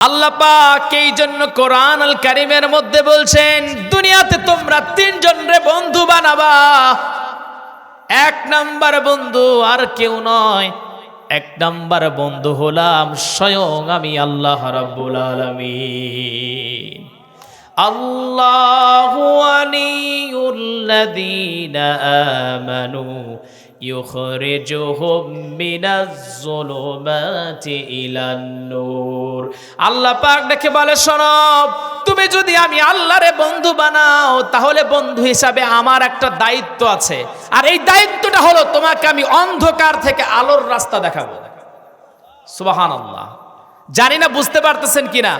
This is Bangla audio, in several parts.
আল্লাহ পাক জন্য কোরআন আল কারিমের মধ্যে বলছেন, দুনিয়াতে তোমরা তিনজন রে বন্ধু বানাবা। এক নাম্বার বন্ধু আর কেউ নয়। এক নাম্বার বন্ধু হলাম স্বয়ং আমি আল্লাহ রাব্বুল আলামিন। আল্লাহু আলিউল্লাযীনা আমানু ইউখরিজুহুম মিনাজ-যুলুমাতি ইলান-নূর আল্লাহ পাক দেখে বলে, শোনো, তুমি যদি আমি আল্লাহরে বন্ধু বানাও, তাহলে বন্ধু হিসাবে আমার একটা দায়িত্ব আছে। আর এই দায়িত্বটা হলো তোমাকে আমি অন্ধকার থেকে আলোর রাস্তা দেখাবো। সুবহানাল্লাহ। জানি না, বুঝতে পারতেছেন কিনা?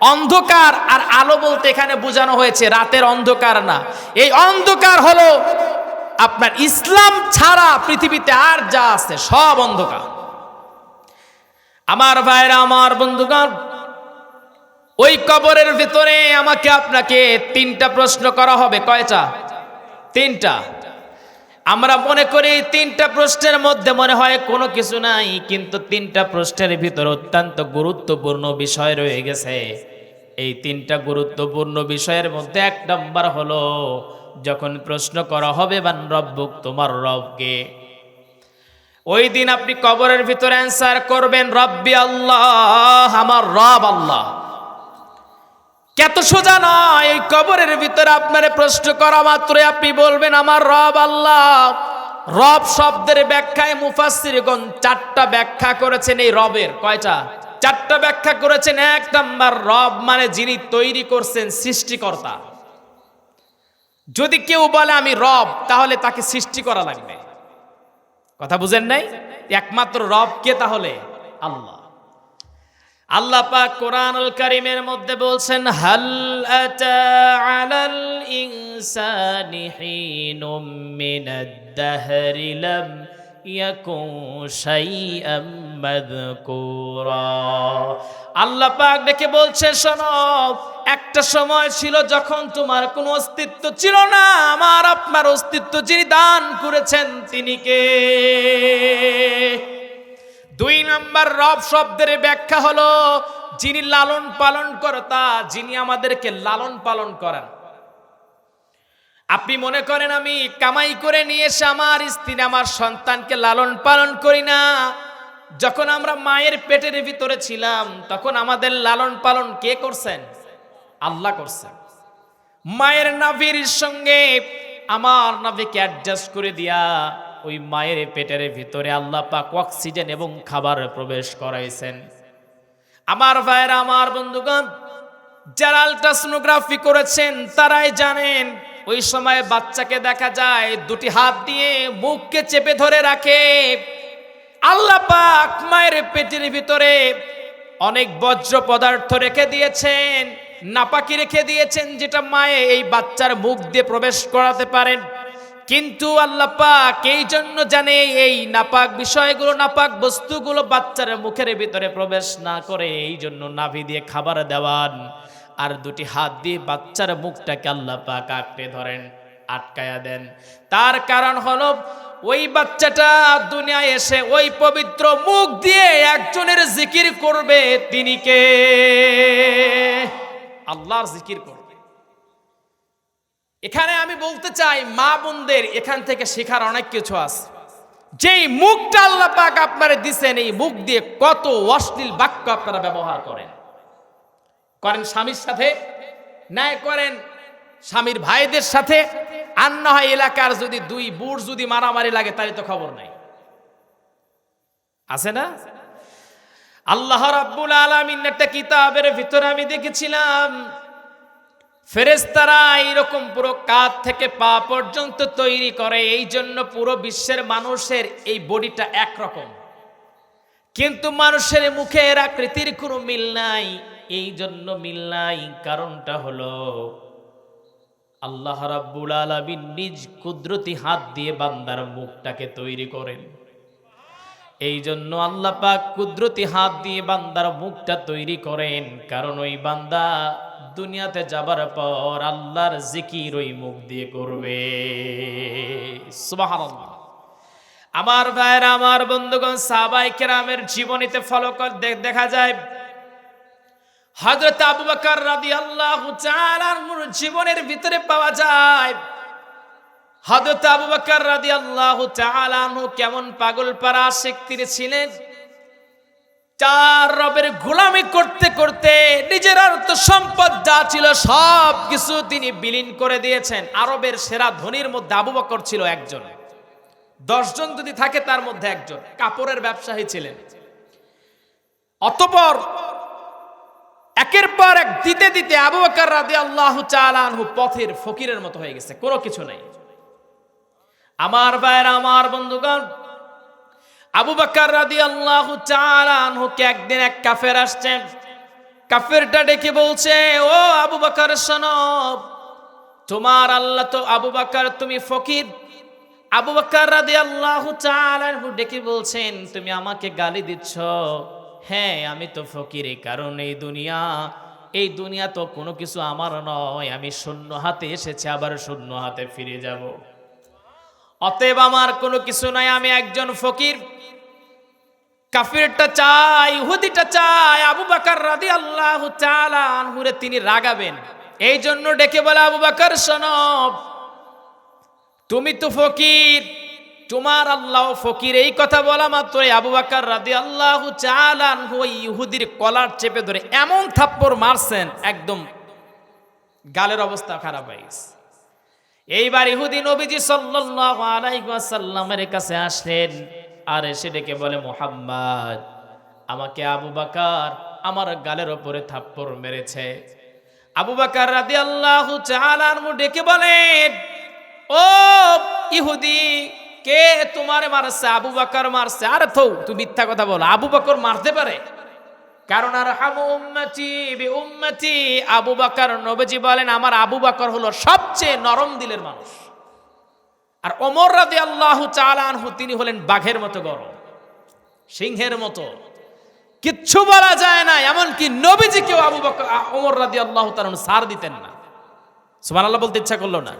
অন্ধকার আর আলো বলতে এখানে বোঝানো হয়েছে, রাতের অন্ধকার না। এই অন্ধকার হলো আপনার ইসলাম ছাড়া পৃথিবীতে আর যা আছে সব অন্ধকার। আমার ভাইরা, আমার বন্ধুগণ, ওই কবরের ভিতরে আমাকে আপনাকে তিনটা প্রশ্ন করা হবে। কয়টা? তিনটা। আমরা মনে করি তিনটা প্রশ্নের মধ্যে মনে হয় কোনো কিছু নাই, কিন্তু তিনটা প্রশ্নের ভিতর অত্যন্ত গুরুত্বপূর্ণ বিষয় রয়ে গেছে। এই তিনটা গুরুত্বপূর্ণ বিষয়ের মধ্যে এক নম্বর হলো, যখন প্রশ্ন করা হবে, বান রব্বুক, তোমার রবকে? ওই দিন আপনি কবরের ভিতরে অ্যান্সার করবেন, রব্বি আল্লাহ, আমার রব আল্লাহ। কত সোজা নয়? এই কবরের ভিতরে আপনার প্রশ্ন করা মাত্রই আপনি বলবেন, আমার রব আল্লাহ। রব শব্দের ব্যাখ্যায় মুফাসসিরগণ চারটা ব্যাখ্যা করেছেন এই রবের। কয়টা? চারটা ব্যাখ্যা করেছেন। এক নাম্বার, রব মানে যিনি তৈরি করছেন সৃষ্টিকর্তা। যদি কেউ বলে, আমি রব, তাহলে তাকে সৃষ্টি করা লাগবে। কথা বুঝেন নাই? একমাত্র রব কে তাহলে? আল্লাহ। আল্লাহ পাক কোরআনুল কারীমের মধ্যে বলছেন, হাল আতা আলাল ইনসানি হিনুম মিনাদ দাহরি লাম ইয়াকুন শাইআম মাযকুরা। আল্লাহ পাক দেখে বলছে, শোনো, একটা সময় ছিল যখন তোমার কোনো অস্তিত্ব ছিল না, আমার আপনার অস্তিত্ব যিনি দান করেছেন তিনি কে? দুই নম্বর রব শব্দের ব্যাখ্যা হলো, যিনি লালন পালন কর্তা, যিনি আমাদেরকে লালন পালন করেন। আপনি মনে করেন আমি কামাই করে নিয়ে এসে আমার স্ত্রী, আমার সন্তানকে লালন পালন করি না। যখন আমরা মায়ের পেটের ভিতরে ছিলাম, তখন আমাদের লালন পালন কে করছেন? আল্লাহ করছেন। মায়ের নাভির সঙ্গে আমার নাভিকে অ্যাডজাস্ট করে দিয়া ওই মায়ের পেটের ভিতরে আল্লাহ পাক অক্সিজেন এবং খাবার প্রবেশ করাইছেন। আমার ভাইয়েরা, আমার বন্ধুগণ, যারা আলট্রাসোনোগ্রাফি করেছেন, তারাই জানেন, ওই সময় বাচ্চাকে দেখা যায়, দুটি হাত দিয়ে মুখকে চেপে ধরে রাখে। আল্লাহ পাক মায়ের পেটের ভিতরে অনেক বজ্র পদার্থ রেখে দিয়েছেন, নাপাকি রেখে দিয়েছেন, যেটা মায়ে এই বাচ্চার মুখ দিয়ে প্রবেশ করাতে পারেন। কিন্তু আল্লাহ পাক এই জন্য জানে এই নাপাক বিষয়গুলো, নাপাক বস্তুগুলো বাচ্চার মুখের ভিতরে প্রবেশ না করে এই জন্য নাভি দিয়ে খাবার দেওয়ান। আর দুটি হাত দিয়ে বাচ্চার মুখটাকে আল্লাহ পাক আঁকড়ে ধরেন, আটকায়া দেন। তার কারণ হলো ওই বাচ্চাটা দুনিয়ায় এসে ওই পবিত্র মুখ দিয়ে একজনের জিকির করবে, তিনি কে? আল্লাহর জিকির করবে। এখানে আমি বলতে চাই, মা বোনদের এখান থেকে শেখার অনেক কিছু আছে। যেই মুখটা আল্লাহ পাক আপনারা দিছেন, এই মুখ দিয়ে কত অশ্লীল বাক্য আপনারা ব্যবহার করেন। করেন স্বামীর সাথে, ন্যায় করেন স্বামীর ভাইদের সাথে। আর না হয় এলাকার যদি দুই বুড় যদি মারামারি লাগে, তাহলে তো খবর নাই। আছে না? আল্লাহ রাব্বুল আলামিন একটা কিতাবের ভিতরে আমি দেখেছিলাম ফেরেস্তারা এইরকম পুরো কাঁধ থেকে পা পর্যন্ত তৈরি করে, এই জন্য পুরো বিশ্বের মানুষের এই বডিটা একরকম। কিন্তু মানুষের মুখে এর আকৃতির কোনো মিল নাই, এই জন্য মিল নাই, কারণটা হলো আল্লাহ রাব্বুল আলামিন নিজ কুদরতি হাত দিয়ে বান্দার মুখটাকে তৈরি করেন। এই জন্য আল্লাহ পাক কুদরতি হাত দিয়ে বান্দার মুখটা তৈরি করেন, কারণ ওই বান্দা দুনিয়াতে যাবার পর আল্লাহর জিকির ওই মুখ দিয়ে করবে। সুবহানাল্লাহ। আমার ভাইয়ের, আমার বন্ধুগণ, সাহাবাই কেরামের জীবনীতে ফলো কর দেখা যায়, হযরত আবু বকর রাদিয়াল্লাহু তাআলার জীবনের ভিতরে পাওয়া যায়, হযরত আবু বকর রাদিয়াল্লাহু তাআলা কেমন পাগল পারা তিনি ছিলেন চার রবের গোলামি করতে করতে নিজের অর্থ সম্পদ যা ছিল সব কিছু তিনি বিলীন করে দিয়েছেন। আরবের সেরা ধনির মধ্যে আবু বকর ছিল একজন। দশজন যদি থাকে তার মধ্যে একজন। কাপড়ের ব্যবসায়ী ছিলেন। অতপর একের পর এক দিতে দিতে আবু বকর রাদিয়াল্লাহু তাআলা আনহু পথের ফকিরের মতো হয়ে গেছে। কোনো কিছু নাই। আমার ভাইয়ের, আমার বন্ধুগণ আবু বকর রাদিয়াল্লাহু তাআলা আনহুকে একদিন এক কাফের আসছেন কাফেরটা ডেকে বলছে, ও আবু বকর, শোনো, তোমার আল্লাহ তো আবু বকর, তুমি ফকির। আবু বকর রাদিয়াল্লাহু তাআলা আনহু ডেকে বলছেন, তুমি আমাকে গালি দিচ্ছ? হ্যাঁ আমি তো ফকির, এই কারণ এই দুনিয়া এই দুনিয়া তো কোনো কিছু আমার নয়, আমি শূন্য হাতে এসেছি, আবার শূন্য হাতে ফিরে যাব। অতএব আমার কোনো কিছু নাই, আমি একজন ফকির। কাফিরটা চাই ইহুদিটা চাই আবু বাকার রাদি আল্লাহ আনহুরে তিনি রাগাবেন। এই জন্য ডেকে বলে, আবু বাকার সনব তুমি তো ফকির, তোমার আল্লাহ ফকির। এই কথা বলা মাত্র আবু বাকার রাদি আল্লাহ আনহু ইহুদির কলার চেপে ধরে এমন থাপ্পড় মারছেন, একদম গালের অবস্থা খারাপ হয়ে গেছে। এইবার ইহুদি নবীজি সাল্লাল্লাহু আলাইহি ওয়াসাল্লামের কাছে আসলেন। আর এসে ডেকে বলে, মোহাম্মদ, আমাকে আবু বাকার আমার গালের ওপরে থাপ্পড় মেরেছে। আবু বাকার তাআলা আনহু ডেকে বলেন ও ইহুদি, কে তোমারে মারছে? আবু বাকার মারছে। আর থৌ, তুই মিথ্যা কথা বলো। আবু বাকর মারতে পারে? কারণ আর হামু উম্মতি বি উম্মতি আবু বাকার নবীজি বলেন, আমার আবু বাকর হলো সবচেয়ে নরম দিলের মানুষ। আর ওমর রাদি আল্লাহ চালানহু তিনি হলেন বাঘের মতো গরম সিংহের মতো। কিচ্ছু বলা যায় না, এমনকি নবীজিকেও আবু বকর ওমর রাদি আল্লাহ তালন সার দিতেন না। সুমান আল্লাহ বলতে ইচ্ছা করল না।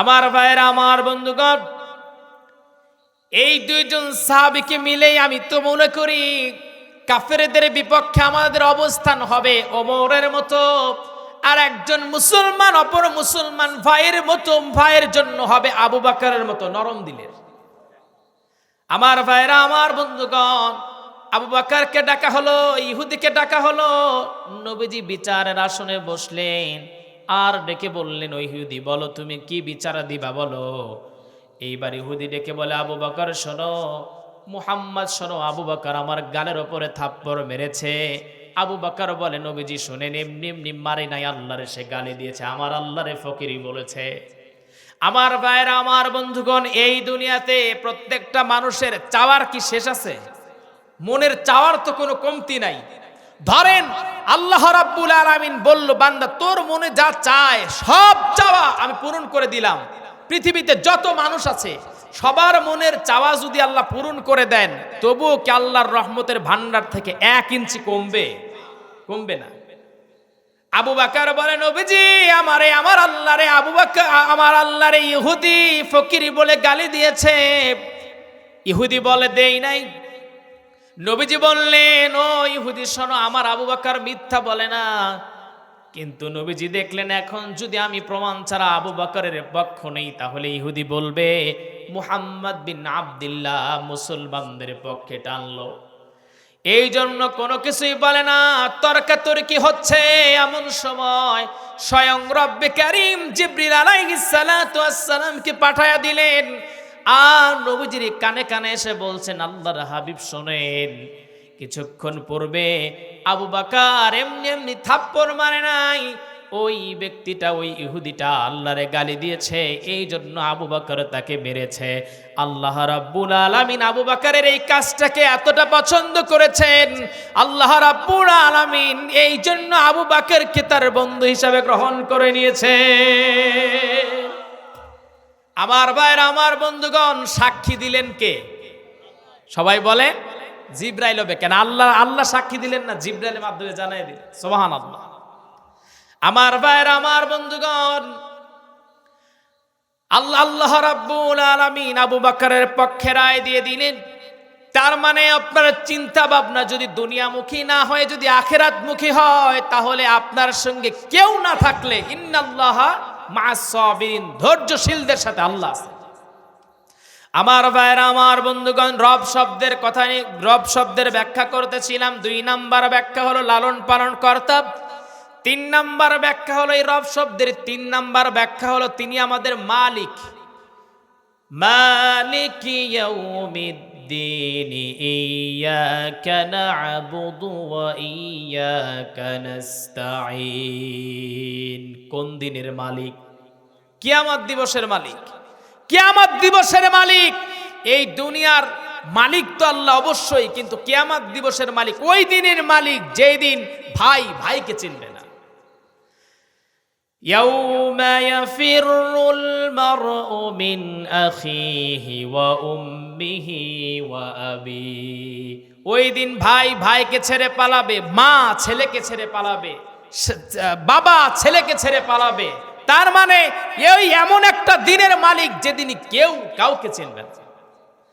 আমার ভাইয়েরা, আমার বন্ধুগণ, এই দুইজন সাহাবিকে মিলেই আমি তো মনে করি, কাফেরদের বিপক্ষে আমাদের অবস্থান হবে অমরের মতো। আর একজন মুসলমান, অপর মুসলমান ভাইয়ের মতো, ভাইয়ের জন্য হবে আবু বাকারের মতো নরম দিলের। আমার ভাইরা আমার বন্ধুগণ, আবু বাকারকে ডাকা হলো, ইহুদিকে ডাকা হলো, নবীজি বিচারের আসনে বসলেন। আর ডেকে বললেন, ওই ইহুদি, বলো তুমি কি বিচার দিবা, বলো? এইবার ইহুদি ডেকে বলে, আবু বকর, শোনো, মুহাম্মদ, শোনো, আবু বকর আমার গালের ওপরে থাপ্পড় মেরেছে। আবু বকর বলে, নবীজি, শোনেন, এমনি এমনি মারে নাই আল্লাহরে, সে গালি দিয়েছে। আমার আল্লাহরে ফকিরি বলেছে। আমার ভাইরা আমার বন্ধুগণ, এই দুনিয়াতে প্রত্যেকটা মানুষের চাওয়ার কি শেষ আছে? মনের চাওয়ার তো কোনো কমতি নাই। ধরেন, আল্লাহ রাব্বুল আলামিন বলল, বান্দা, তোর মনে যা চায়, সব চাওয়া আমি পূরণ করে দিলাম। পৃথিবীতে যত মানুষ আছে সবার মনের চাওয়া যদি আল্লাহ পূরণ করে দেন, তবুও কি আল্লাহর রহমতের ভান্ডার থেকে এক ইঞ্চি কমবে? কমবে না। আবু বাকার বলে নবীজি, আমারে, আমার আল্লাহরে, আবু বাকার, আমার আল্লাহরে ইহুদি ফকিরি বলে গালি দিয়েছে। ইহুদি বলে, দেই নাই। নবীজি বললেন, ও ইহুদি, শোনো, আমার আবু বাকার মিথ্যা বলে না। কিন্তু নবীজি দেখলেন, এখন যদি আমি প্রমাণ ছাড়া আবু বাকারের পক্ষ নেই, তাহলে ইহুদি বলবে, মুহাম্মদ বিন আবদুল্লাহ মুসলমানদের পক্ষে টানলো। এই জন্য কোনো কিছুই বলে না তর্কাতর্কি হচ্ছে। এমন সময় স্বয়ং রব্বে করিম জিব্রিল ওয়াসসালামকে পাঠায়া দিলেন। আর নবীজির কানে কানে এসে বলছেন, আল্লাহর হাবিব শোনেন কিছুক্ষণ পূর্বে আবু বাকার এমনি এমনি থাপ্পড় মারে নাই। ওই ব্যক্তিটা, ওই ইহুদিটা আল্লাহরে গালি দিয়েছে এই জন্য আবু বাকর তাকে মেরেছে। আল্লাহ রাব্বুল আলামিন আবু বাকারের এই কাজটাকে এতটা পছন্দ করেছেন। আল্লাহ রাব্বুল আলামিন এই জন্য আবু বাকরকে তার বন্ধু হিসাবে গ্রহণ করে নিয়েছে। আমার ভাইয়ের, আমার বন্ধুগণ, সাক্ষী দিলেন কে? সবাই বলে জিব্রাইল হবে কেন? আল্লাহ আল্লাহ সাক্ষী দিলেন না, জিব্রাইলের মাধ্যমে জানাই দিলেন। সোহান আল্লাহ আমার ভাইয়ের, আমার বন্ধুগণ, আল্লাহ আল্লাহ রাব্বুল আলামিন আবু বকরের পক্ষে রায় দিয়ে দিলেন। তার মানে আপনার চিন্তা ভাবনা যদি দুনিয়ামুখী না হয়, যদি আখেরাতমুখী হয়, তাহলে আপনার সঙ্গে কেউ না থাকলে ইন্নাল্লাহ মাসাবিরিন ধৈর্যশীলদের সাথে আল্লাহ আছে। আমার ভাইরা আমার বন্ধুগণ, রব শব্দের কথা নিয়ে, রব শব্দের ব্যাখ্যা করতেছিলাম। দুই নাম্বার ব্যাখ্যা হলো লালন পালন কর্তাব তিন নাম্বার ব্যাখ্যা হলো এই রব শব্দের তিন নাম্বার ব্যাখ্যা হলো তিনি আমাদের মালিক। মালিক কোন দিনের মালিক? কিয়ামত দিবসের মালিক। কিয়ামত দিবসের মালিক এই দুনিয়ার মালিক তো আল্লাহ অবশ্যই কিন্তু কিয়ামত দিবসের মালিক ওই দিনের মালিক যেই দিন ভাই ভাইকে চিনবে না يوم يفر المرء من أخيه وأمه وأبيه ওই দিন ভাই ভাইকে ছেড়ে পালাবে মা ছেলেকে ছেড়ে পালাবে সে- বাবা ছেলেকে ছেড়ে পালাবে তার মানে এই এমন একটা দিনের মালিক যেদিন কেউ কাউকে চিনবেন